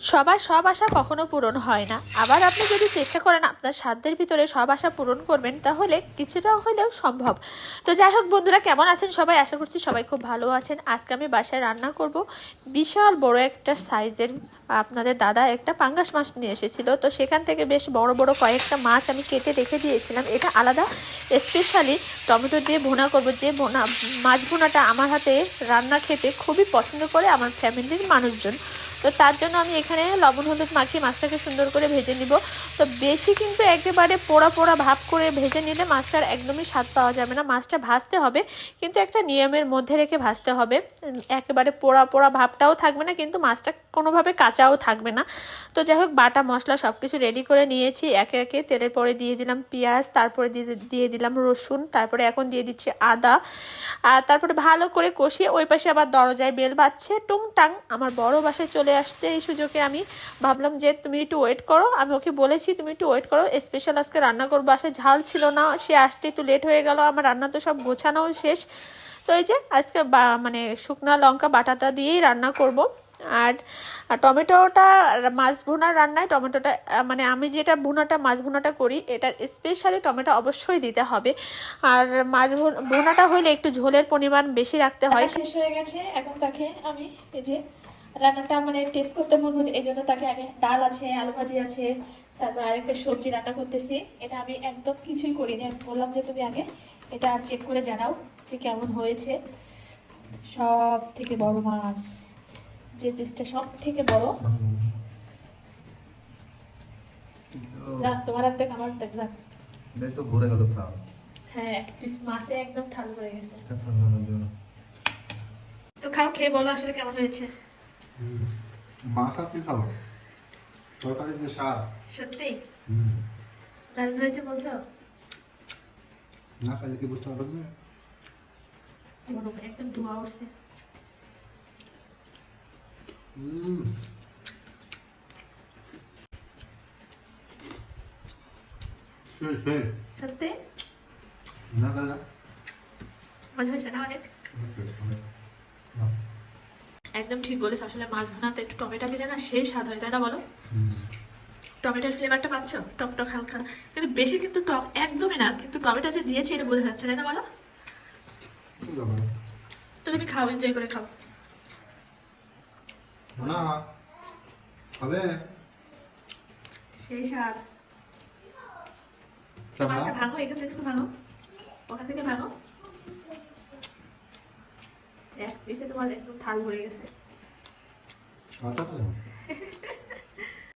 সবার সব আশা কখনো পূরণ হয় না। আবার আপনি যদি চেষ্টা করেন আপনার সাধ্যের ভিতরে সব আশা পূরণ করবেন, তাহলে কিছুটা হলেও সম্ভব। তো যাই হোক বন্ধুরা, কেমন আছেন সবাই? আশা করছি সবাই খুব ভালো আছেন। আজকে আমি বাসায় রান্না করব বিশাল বড় একটা সাইজের, আপনাদের দাদা একটা পাঙ্গাস মাছ নিয়ে এসেছিল। তো সেখান থেকে বেশ বড় বড় কয়েকটা মাছ আমি কেটে রেখে দিয়েছিলাম। এটা আলাদা স্পেশালি টমেটো দিয়ে ভুনা করব। যে ভুনা, মাছ ভুনাটা আমার হাতে রান্না খেতে খুবই পছন্দ করে আমার ফ্যামিলির মানুষজন। তো তার জন্য আমি এখানে লবণ, হলুদ মাখিয়ে মাছটাকে সুন্দর করে ভেজে নিব। তো বেশি কিন্তু একেবারে পোড়া পোড়া ভাব করে ভেজে নিলে মাছটার একদমই স্বাদ পাওয়া যাবে না। মাছটা ভাজতে হবে, কিন্তু একটা নিয়মের মধ্যে রেখে ভাজতে হবে। একেবারে পোড়া পোড়া ভাবটাও থাকবে না, কিন্তু মাছটা কোনোভাবে কাঁচাও থাকবে না। তো যাই হোক, বাটা, মশলা সব কিছু রেডি করে নিয়েছি। একে একে তেলের পরে দিয়ে দিলাম পেঁয়াজ, তারপরে দিয়ে দিলাম রসুন, তারপরে এখন দিয়ে দিচ্ছি আদা। আর তারপরে ভালো করে কষিয়ে ওই পাশে আবার দরজায় বেল বাজছে। টুংটাং, আমার বড় বাসায় চলে আসছে এই সুযোগে আমি ভাবলাম যে তুমি একটু ওয়েট করো। আমি ওকে বলেছি, তুমি একটু ওয়েট করো। স্পেশাল আজকে রান্না করব। আসে ঝাল ছিল না। সে আসতে একটু লেট হয়ে গেল। আমার রান্না তো সব গোছানোও শেষ। তো এই যে আজকে মানে শুকনা লঙ্কা, বাটাটা দিয়েই রান্না করব। আর টমেটোটা মাছ ভুনার রান্নায় টমেটোটা মানে আমি যেটা ভুনাটা, মাছ ভুনাটা করি এটা স্পেশালি টমেটো অবশ্যই দিতে হবে। আর মাছ ভুন- ভুনাটা হইলে একটু ঝোলের পরিমাণ বেশি রাখতে হয়। শেষ হয়ে গেছে। এখন তাকে আমি এই যে রান্নাটা মানে টেস্ট করতে মন হচ্ছে এই জন্য তাকে আগে ডাল আছে আলু ভাজি আছে তারপর আরেকটা সবজি রান্না করতেছি। এটা আমি একদম কিছুই করিনি আমি বললাম যে তুমি আগে এটা চেক করে জানাও যে কেমন হয়েছে। সব থেকে বড় মাছ যে পিসটা সব থেকে বড় তোমার দেখ আমার দেখ যাক তো ভরে গেল হ্যাঁ এক পিস মাছে একদম থাল হয়ে গেছে। ঠান্ডা তো খাও খেয়ে বলো আসলে কেমন হয়েছে। মাথা কি খাব তরকারি যে স্বাদ। সত্যি। দারুণ হয়েছে বলছো? না খাইলে কি বুঝতে পারবে না? একদম ধোয়া উঠছে। হুম। সেই সেই। সত্যি? না না মজা হয়েছে না অনেক। একদম ঠিক বলেছ। আসলে মাছ ভানাতে একটু টমেটো দিলে না সেই স্বাদ হয় তাই না বলো। টমেটোর ফ্লেভারটা পাচ্ছ? টক টক হালকা। কিন্তু বেশি কিন্তু টক একদমই না কিন্তু টমেটো যে দিয়েছে এটা বোঝা যাচ্ছে তাই না বলো? তো তুমি খাও এনজয় করে খাও। না খাবে। সেই স্বাদ? মাছটা ভাঙো এখান থেকে একটু ভাঙো। ওখান থেকে ভাঙো। এক পিসে তোমার একদম থাল ভরে গেছে?